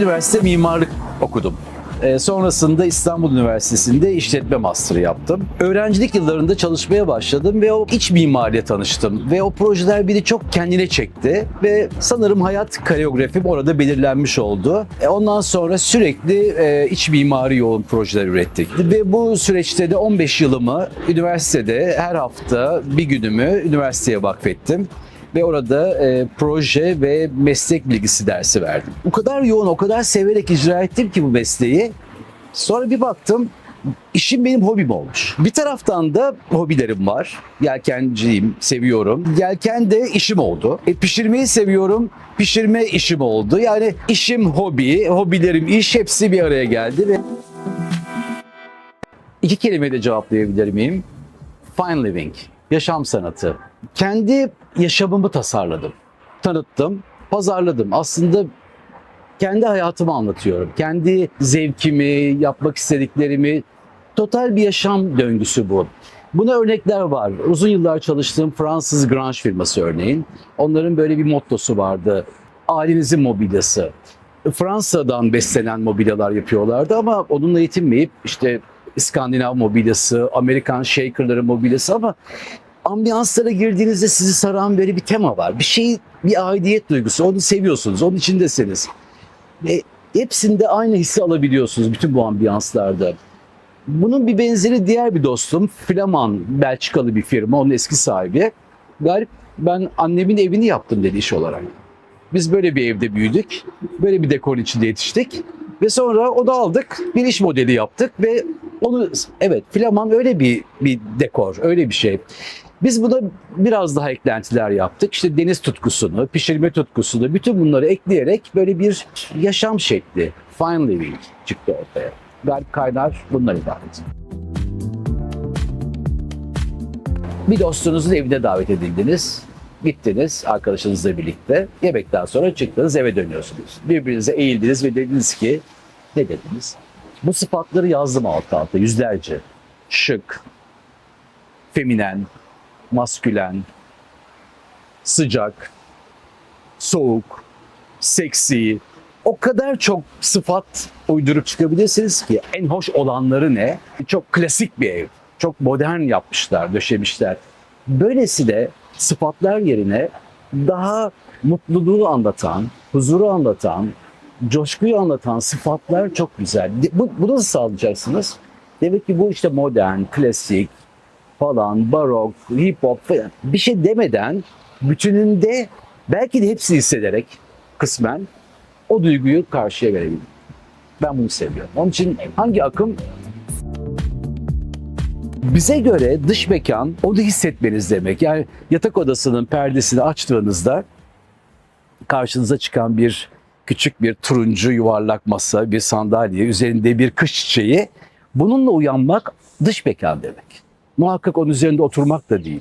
üniversite mimarlık okudum. Ee, sonrasında İstanbul Üniversitesi'nde işletme master'ı yaptım. Öğrencilik yıllarında çalışmaya başladım ve o iç mimariyle tanıştım. Ve o projeler beni çok kendine çekti. Ve sanırım hayat koreografim orada belirlenmiş oldu. E, ondan sonra sürekli e, iç mimari yoğun projeler ürettik. Ve bu süreçte de 15 yılımı üniversitede her hafta bir günümü üniversiteye vakfettim ve orada e, proje ve meslek bilgisi dersi verdim. O kadar yoğun, o kadar severek icra ettim ki bu mesleği. Sonra bir baktım işim benim hobim olmuş. Bir taraftan da hobilerim var. Yelkenciyim, seviyorum. Yelken de işim oldu. E, pişirmeyi seviyorum. Pişirme işim oldu. Yani işim hobi, hobilerim iş hepsi bir araya geldi ve iki kelimeyle cevaplayabilir miyim? Fine living, yaşam sanatı. Kendi yaşamımı tasarladım, tanıttım, pazarladım. Aslında kendi hayatımı anlatıyorum. Kendi zevkimi, yapmak istediklerimi, total bir yaşam döngüsü bu. Buna örnekler var. Uzun yıllar çalıştığım Fransız Grange firması örneğin. Onların böyle bir mottosu vardı. Ailenizin mobilyası. Fransa'dan beslenen mobilyalar yapıyorlardı ama onunla yetinmeyip işte İskandinav mobilyası, Amerikan shakerları mobilyası ama ambiyanslara girdiğinizde sizi saran böyle bir tema var. Bir şey, bir aidiyet duygusu. Onu seviyorsunuz, onun içindesiniz. Ve hepsinde aynı hissi alabiliyorsunuz bütün bu ambiyanslarda. Bunun bir benzeri diğer bir dostum, Flaman, Belçikalı bir firma, onun eski sahibi. Galip ben annemin evini yaptım dedi iş olarak. Biz böyle bir evde büyüdük, böyle bir dekor içinde yetiştik. Ve sonra onu aldık, bir iş modeli yaptık ve onu, evet Flaman öyle bir, bir dekor, öyle bir şey. Biz buna biraz daha eklentiler yaptık. İşte deniz tutkusunu, pişirme tutkusunu, bütün bunları ekleyerek böyle bir yaşam şekli, fine living çıktı ortaya. Galip Kaynar bunlar ibaret. Bir dostunuzun evine davet edildiniz. Gittiniz arkadaşınızla birlikte. Yemekten sonra çıktınız eve dönüyorsunuz. Birbirinize eğildiniz ve dediniz ki ne dediniz? Bu sıfatları yazdım alt alta yüzlerce. Şık, feminen, maskülen, sıcak, soğuk, seksi. O kadar çok sıfat uydurup çıkabilirsiniz ki en hoş olanları ne? Çok klasik bir ev. Çok modern yapmışlar, döşemişler. Böylesi de sıfatlar yerine daha mutluluğu anlatan, huzuru anlatan, coşkuyu anlatan sıfatlar çok güzel. Bu, bunu nasıl sağlayacaksınız? Demek ki bu işte modern, klasik, falan, barok, hip hop falan bir şey demeden bütününde belki de hepsini hissederek kısmen o duyguyu karşıya verebilirim. Ben bunu seviyorum. Onun için hangi akım bize göre dış mekan onu hissetmeniz demek. Yani yatak odasının perdesini açtığınızda karşınıza çıkan bir küçük bir turuncu yuvarlak masa, bir sandalye, üzerinde bir kış çiçeği. Bununla uyanmak dış mekan demek. Muhakkak onun üzerinde oturmak da değil.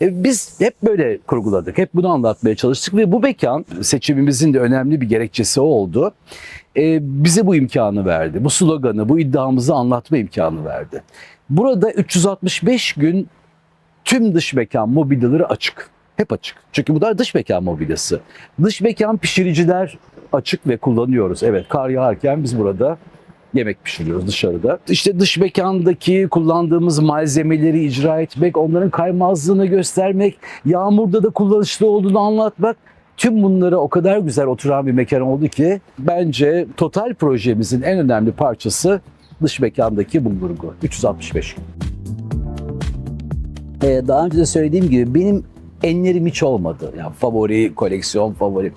E, biz hep böyle kurguladık, hep bunu anlatmaya çalıştık ve bu mekan seçimimizin de önemli bir gerekçesi oldu. E, bize bu imkanı verdi, bu sloganı, bu iddiamızı anlatma imkanı verdi. Burada 365 gün tüm dış mekan mobilyaları açık. Hep açık. Çünkü bu da dış mekan mobilyası. Dış mekan pişiriciler açık ve kullanıyoruz. Evet kar yağarken biz burada yemek pişiriyoruz dışarıda. İşte dış mekandaki kullandığımız malzemeleri icra etmek, onların kaymazlığını göstermek, yağmurda da kullanışlı olduğunu anlatmak. Tüm bunlara o kadar güzel oturan bir mekan oldu ki bence total projemizin en önemli parçası dış mekandaki bu vurgu. 365 gün. Ee, daha önce de söylediğim gibi benim enlerim hiç olmadı. Yani favori, koleksiyon favori.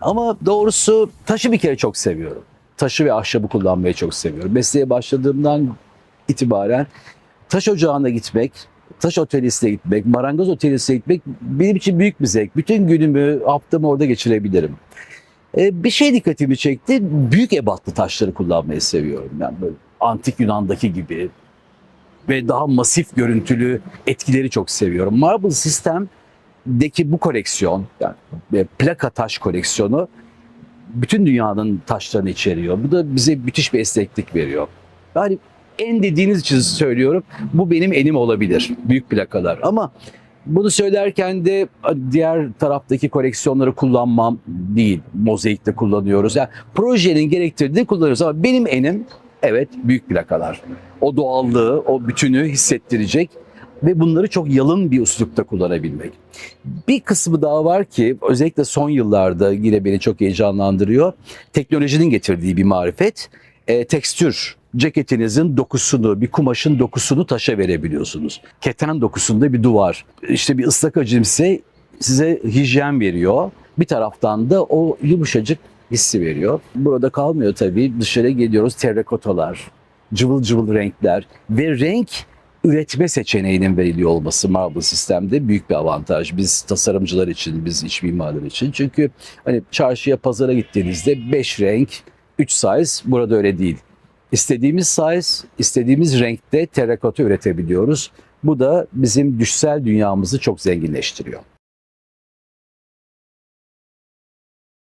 Ama doğrusu taşı bir kere çok seviyorum. Taşı ve ahşabı kullanmayı çok seviyorum. Mesleğe başladığımdan itibaren taş ocağına gitmek, taş otelisine gitmek, marangoz otelisine gitmek benim için büyük bir zevk. Bütün günümü, haftamı orada geçirebilirim. Ee, bir şey dikkatimi çekti. Büyük ebatlı taşları kullanmayı seviyorum. Yani böyle antik Yunan'daki gibi ve daha masif görüntülü etkileri çok seviyorum. Marble System'deki bu koleksiyon, yani e, plaka taş koleksiyonu bütün dünyanın taşlarını içeriyor. Bu da bize müthiş bir esneklik veriyor. Yani en dediğiniz için söylüyorum, bu benim enim olabilir, büyük plakalar. Ama Bunu söylerken de diğer taraftaki koleksiyonları kullanmam değil. Mozaikte kullanıyoruz. Yani projenin gerektirdiğini kullanıyoruz ama benim enim evet büyük plakalar. O doğallığı, o bütünü hissettirecek ve bunları çok yalın bir üslupta kullanabilmek. Bir kısmı daha var ki özellikle son yıllarda yine beni çok heyecanlandırıyor. Teknolojinin getirdiği bir marifet. E, tekstür ceketinizin dokusunu, bir kumaşın dokusunu taşa verebiliyorsunuz. Keten dokusunda bir duvar. İşte bir ıslak acımsı size hijyen veriyor. Bir taraftan da o yumuşacık hissi veriyor. Burada kalmıyor tabii. Dışarı geliyoruz terrakotalar, cıvıl cıvıl renkler ve renk üretme seçeneğinin veriliyor olması Marble sistemde büyük bir avantaj. Biz tasarımcılar için, biz iç mimarlar için. Çünkü hani çarşıya, pazara gittiğinizde 5 renk, 3 size burada öyle değil. İstediğimiz size, istediğimiz renkte terrakota üretebiliyoruz. Bu da bizim düşsel dünyamızı çok zenginleştiriyor.